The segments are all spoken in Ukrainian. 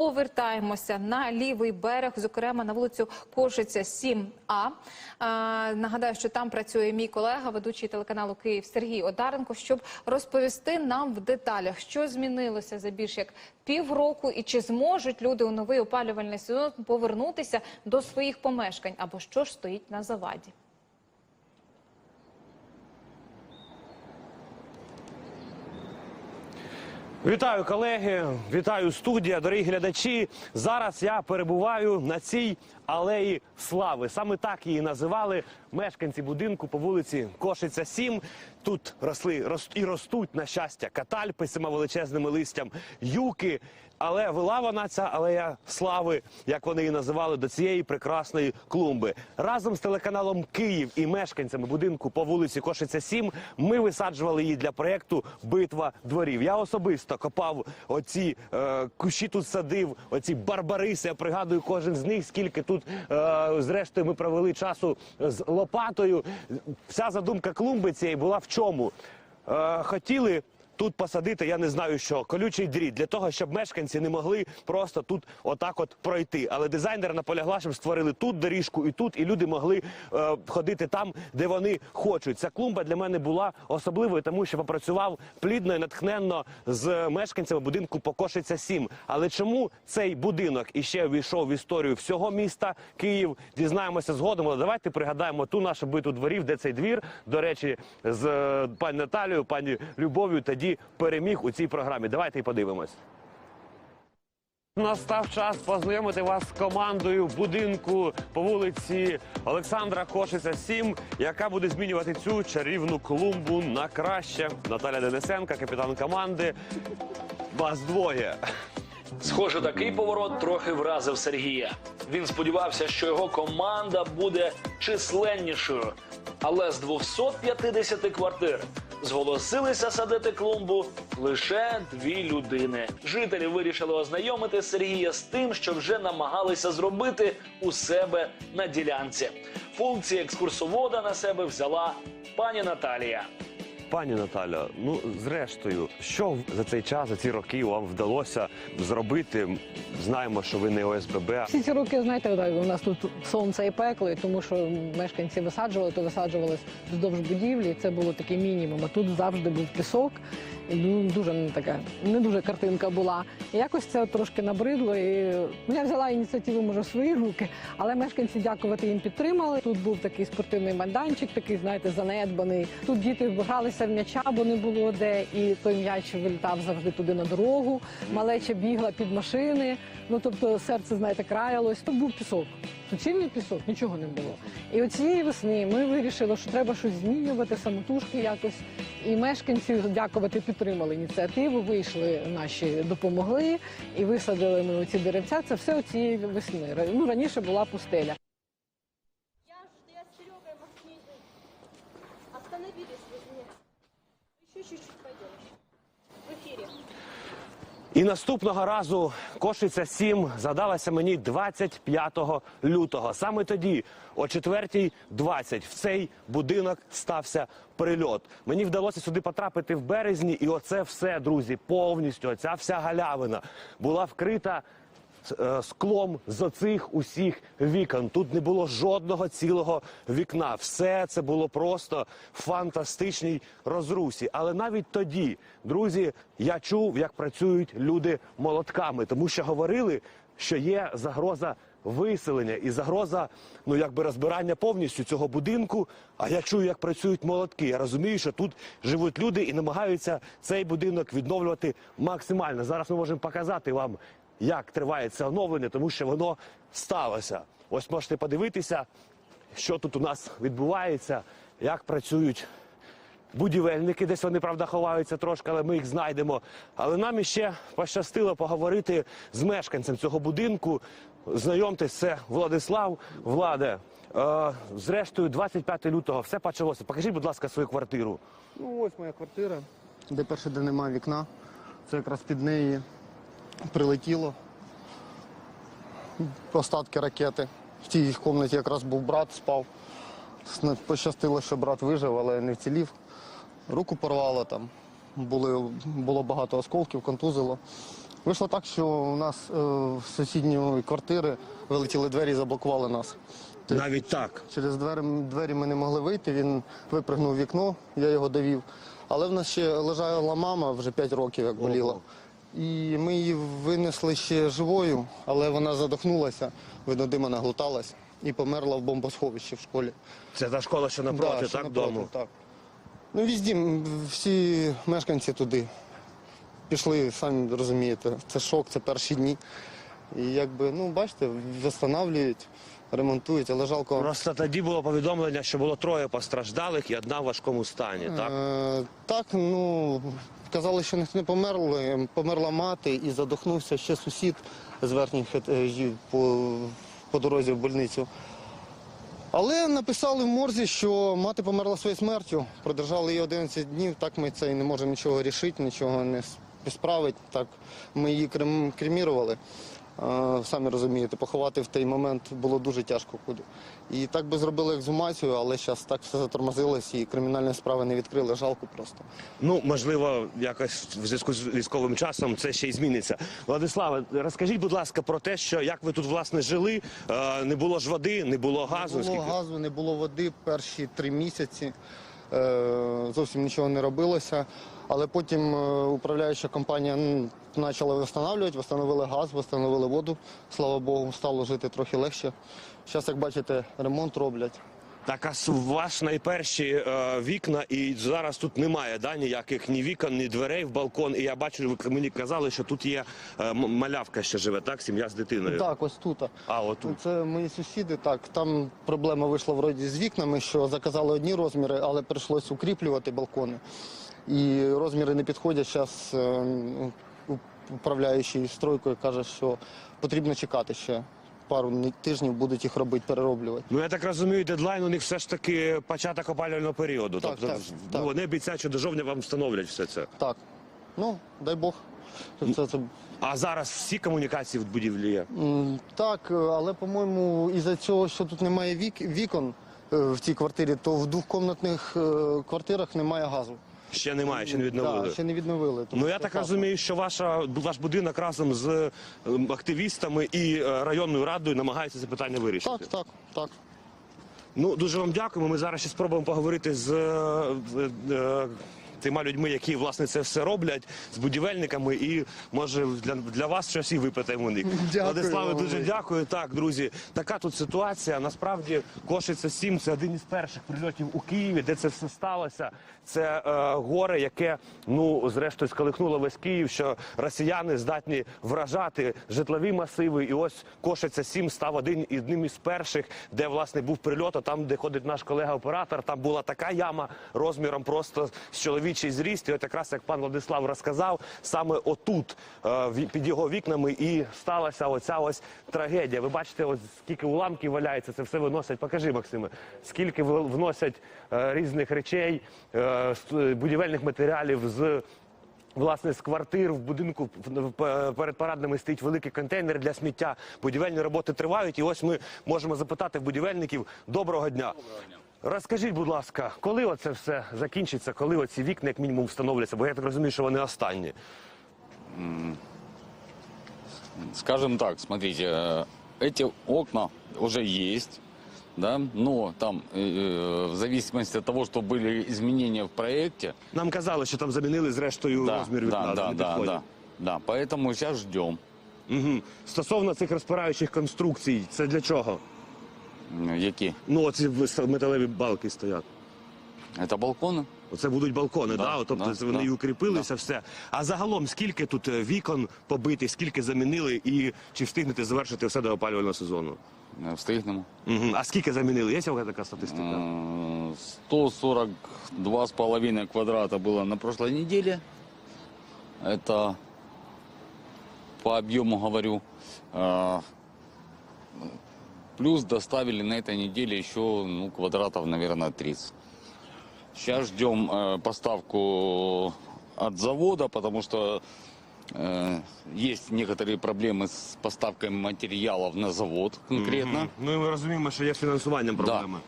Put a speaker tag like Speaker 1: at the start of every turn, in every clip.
Speaker 1: Повертаємося на лівий берег, зокрема на вулицю Кошиця 7А. Е, нагадаю, що там працює мій колега, ведучий телеканалу Київ Сергій Одаренко, щоб розповісти нам в деталях, що змінилося за більш як півроку, і чи зможуть люди у новий опалювальний сезон повернутися до своїх помешкань, або що ж стоїть на заваді.
Speaker 2: Вітаю колеги, вітаю студія, дорогі глядачі. Зараз я перебуваю на цій алеї слави. Саме так її називали мешканці будинку по вулиці Кошиця 7. Тут росли рос- і ростуть на щастя катальпи з цими величезними листям, юки. Але вела вона ця алея слави, як вони її називали, до цієї прекрасної клумби. Разом з телеканалом Київ і мешканцями будинку по вулиці Кошиця 7 ми висаджували її для проєкту Битва дворів. Я особисто копав оці е, кущі тут садив, оці барбариси. Я пригадую кожен з них, скільки тут е, зрештою ми провели часу з лопатою. Вся задумка клумби цієї була в чому? Е, хотіли тут посадити, я не знаю що, колючий дріт для того, щоб мешканці не могли просто тут отак от пройти. Але дизайнер наполягла, щоб створили тут доріжку і тут, і люди могли е, ходити там, де вони хочуть. Ця клумба для мене була особливою, тому що попрацював плідно і натхненно з мешканцями будинку Покошиця 7. Але чому цей будинок іще увійшов в історію всього міста Київ? Дізнаємося згодом. Але давайте пригадаємо ту нашу биту дворів, де цей двір, до речі, з е, пані Наталією, пані Любов'ю переміг у цій програмі. Давайте і подивимось. Настав час познайомити вас з командою будинку по вулиці Олександра Кошиця 7, яка буде змінювати цю чарівну клумбу на краще. Наталя Денисенка, капітан команди. Вас двоє.
Speaker 3: Схоже, такий поворот трохи вразив Сергія. Він сподівався, що його команда буде численнішою, але з 250 квартир зголосилися садити клумбу лише дві людини. Жителі вирішили ознайомити Сергія з тим, що вже намагалися зробити у себе на ділянці. Функції екскурсовода на себе взяла пані Наталія.
Speaker 2: Пані Наталя, ну зрештою, що за цей час, за ці роки вам вдалося зробити? Знаємо, що ви не ОСББ.
Speaker 4: Всі ці роки, знаєте, так, у нас тут сонце і пекло, і тому що мешканці висаджували, то висаджувались вздовж будівлі. Це було такий мінімум. А тут завжди був пісок. Ну, дуже така, не дуже картинка була. І якось це трошки набридло. І ну, я взяла ініціативу, може, в свої руки, але мешканці, дякувати їм, підтримали. Тут був такий спортивний майданчик, такий, знаєте, занедбаний. Тут діти гралися в м'яча, бо не було де, і той м'яч вилітав завжди туди на дорогу. Малеча бігла під машини. Ну тобто серце, знаєте, краялось. Тут був пісок. Суцільний пісок, нічого не було. І от цієї весни ми вирішили, що треба щось змінювати, самотужки якось. І мешканці, дякувати, підтримали ініціативу, вийшли наші, допомогли і висадили ми оці деревця. Це все цієї весни. Ну, раніше була пустеля.
Speaker 5: Я ж я с Серегой Махни остановились возле. Ще чуть-чуть пойдемо. В эфире.
Speaker 2: І наступного разу Кошиця 7 задалася мені 25 лютого. Саме тоді, о 4.20, в цей будинок стався прильот. Мені вдалося сюди потрапити в березні, і оце все, друзі, повністю, оця вся галявина була вкрита склом з оцих усіх вікон. Тут не було жодного цілого вікна. Все це було просто фантастичній розрусі. Але навіть тоді, друзі, я чув, як працюють люди молотками, тому що говорили, що є загроза. Виселення і загроза, ну якби розбирання повністю цього будинку. А я чую, як працюють молотки. Я розумію, що тут живуть люди і намагаються цей будинок відновлювати максимально. Зараз ми можемо показати вам, як триває це оновлення, тому що воно сталося. Ось можете подивитися, що тут у нас відбувається, як працюють будівельники. Десь вони, правда, ховаються трошки, але ми їх знайдемо. Але нам іще пощастило поговорити з мешканцем цього будинку. Знайомтесь, це Владислав. Владе, е, зрештою, 25 лютого все почалося. Покажіть, будь ласка, свою квартиру.
Speaker 6: Ну, ось моя квартира, де перше, де немає вікна. Це якраз під неї прилетіло. Остатки ракети. В цій кімнаті якраз був брат, спав. Пощастило, що брат вижив, але не вцілів. Руку порвало там. Були, було багато осколків, контузило. Вийшло так, що у нас е, в сусідньої квартири вилетіли двері і заблокували нас.
Speaker 2: Навіть так.
Speaker 6: Через двері, двері ми не могли вийти, він випрыгнув в вікно, я його довів. Але в нас ще лежала мама вже 5 років, як боліла. І ми її винесли ще живою, але вона задохнулася, видно, дима наглоталась і померла в бомбосховищі в школі.
Speaker 2: Це та школа, що напроти,
Speaker 6: Да, що
Speaker 2: так,
Speaker 6: напроти,
Speaker 2: дому?
Speaker 6: Так. Ну, візді, м, всі мешканці туди пішли, самі розумієте, це шок, це перші дні. І якби, ну, бачите, встановлюють, ремонтують, але жалко.
Speaker 2: Просто тоді було повідомлення, що було троє постраждалих і одна в важкому стані, так?
Speaker 6: Е, так, ну казали, що не померли. Померла мати і задохнувся ще сусід з верхніх етажів по, по дорозі в больницю. Але написали в морзі, що мати померла своєю смертю. Продержали її 11 днів. Так ми це і не можемо нічого рішити, нічого не справити. Так ми її крем, кремірували. Самі розумієте, поховати в той момент було дуже тяжко куди. І так би зробили ексгумацію, але зараз так все затормозилось і кримінальні справи не відкрили. Жалко просто.
Speaker 2: Ну, можливо, якось в зв'язку з військовим часом це ще й зміниться. Владиславе, розкажіть, будь ласка, про те, що як ви тут власне жили, Е, не було ж води, не було газу.
Speaker 6: Не було
Speaker 2: скільки-
Speaker 6: газу, не було води перші три місяці. Е, Зовсім нічого не робилося. Але потім е, управляюча компанія почала встановлювати, встановили газ, встановили воду. Слава Богу, стало жити трохи легше. Зараз, як бачите, ремонт роблять.
Speaker 2: Так, а ваш найперші е, вікна, і зараз тут немає да, ніяких ні вікон, ні дверей в балкон. І я бачу, ви мені казали, що тут є е, малявка, що живе, так? Сім'я з дитиною.
Speaker 6: Так, ось тут.
Speaker 2: А, отут.
Speaker 6: Це мої сусіди. Так, там проблема вийшла вроді з вікнами, що заказали одні розміри, але прийшлось укріплювати балкони. І розміри не підходять. Зараз управляючий стройкою каже, що потрібно чекати ще пару тижнів, будуть їх робити, перероблювати.
Speaker 2: Ну я так розумію, дедлайн у них все ж таки початок опалювального періоду.
Speaker 6: Так,
Speaker 2: тобто
Speaker 6: так,
Speaker 2: ну,
Speaker 6: так.
Speaker 2: вони обіцяють, що до жовтня вам встановлять все це.
Speaker 6: Так. Ну, дай Бог. Це, це,
Speaker 2: А зараз всі комунікації в будівлі є.
Speaker 6: Так, але по-моєму, із-за цього, що тут немає вік, вікон е, в цій квартирі, то в двохкомнатних е, квартирах немає газу.
Speaker 2: Ще немає, ще не відновили.
Speaker 6: Да, ще не відновили. тому
Speaker 2: Ну я так розумію, що ваша ваш будинок разом з ем, активістами і е, районною радою намагається це питання вирішити.
Speaker 6: Так, так, так.
Speaker 2: Ну дуже вам дякуємо. Ми зараз ще спробуємо поговорити з тими людьми, які власне це все роблять, з будівельниками, і може для, для вас щось і випитаємо у них.
Speaker 6: Дякую
Speaker 2: Владиславе, дуже дякую. Так, друзі, така тут ситуація. Насправді Кошиця 7 це один із перших прильотів у Києві, де це все сталося. Це е, горе, яке ну зрештою сколихнуло весь Київ, що росіяни здатні вражати житлові масиви. І ось Кошиця 7 став один одним із перших, де власне був прильот. А там, де ходить наш колега-оператор, там була така яма розміром просто з чоловічий зріст. І от якраз як пан Владислав розказав, саме отут е, під його вікнами і сталася оця ось трагедія. Ви бачите, ось скільки уламків валяється, це все виносять. Покажи, Максиме, скільки вносять е, різних речей, е, будівельних матеріалів з. Власне, з квартир в будинку перед парадними стоїть великий контейнер для сміття. Будівельні роботи тривають. І ось ми можемо запитати будівельників доброго дня. Розкажіть, будь ласка, коли оце все закінчиться, коли оці вікна як мінімум встановляться? Бо я так розумію, що вони останні.
Speaker 7: Скажем так, смотрите, э, эти окна уже есть, да, но там э, в зависимости от того, что были изменения в проекте,
Speaker 2: Нам казали, що там замінили зрештою
Speaker 7: да,
Speaker 2: розмір вікна.
Speaker 7: да, да,
Speaker 2: не
Speaker 7: да,
Speaker 2: підходить.
Speaker 7: да, да, поэтому сейчас ждем.
Speaker 2: Угу. Стосовно цих розпираючих конструкцій, це для чого?
Speaker 7: М, Які?
Speaker 2: Ну, оці в- металеві балки стоять.
Speaker 7: Это балконы?
Speaker 2: Оце будуть балкони, да,
Speaker 7: Да,
Speaker 2: От, тобто
Speaker 7: да,
Speaker 2: вони
Speaker 7: да,
Speaker 2: і укріпилися, все. А загалом, скільки тут е, вікон побитих, скільки замінили, і чи встигнете завершити все до опалювального сезону?
Speaker 7: Э, Встигнемо.
Speaker 2: Угу. А скільки замінили? Є у вас така статистика?
Speaker 7: М, 142,5 квадрата было на прошлой неделе. Это по объему говорю. А, Плюс доставили на этой неделе еще ну, квадратов, наверное, 30. Сейчас ждем э, поставку от завода, потому что э, есть некоторые проблемы с поставкой материалов на завод конкретно.
Speaker 2: Ну і ми розуміємо, що є з фінансуванням проблеми.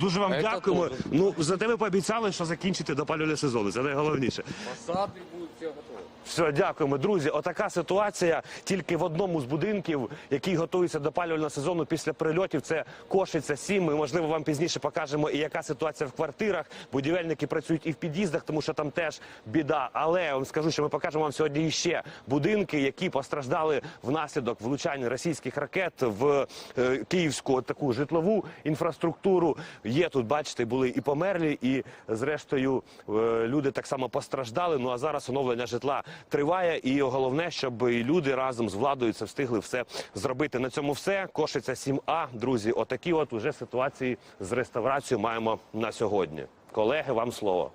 Speaker 2: Дуже вам
Speaker 7: Це
Speaker 2: дякуємо.
Speaker 7: теж.
Speaker 2: Ну, зате ви пообіцяли, що закінчите до опалювального сезону. Це найголовніше.
Speaker 7: Фасады будут
Speaker 2: все, дякуємо, друзі. Отака ситуація тільки в одному з будинків, який готується до палювального сезону після прильотів. Це Кошиця 7. Ми можливо вам пізніше покажемо і яка ситуація в квартирах. Будівельники працюють і в під'їздах, тому що там теж біда. Але я вам скажу, що ми покажемо вам сьогодні ще будинки, які постраждали внаслідок влучання російських ракет в е, київську таку житлову інфраструктуру. Є тут, бачите, були і померлі, і зрештою е, люди так само постраждали. Ну а зараз оновлення житла триває. І головне, щоб люди разом з владою це встигли все зробити. На цьому все. Кошиця 7А. Друзі, отакі от уже ситуації з реставрацією маємо на сьогодні. Колеги, вам слово.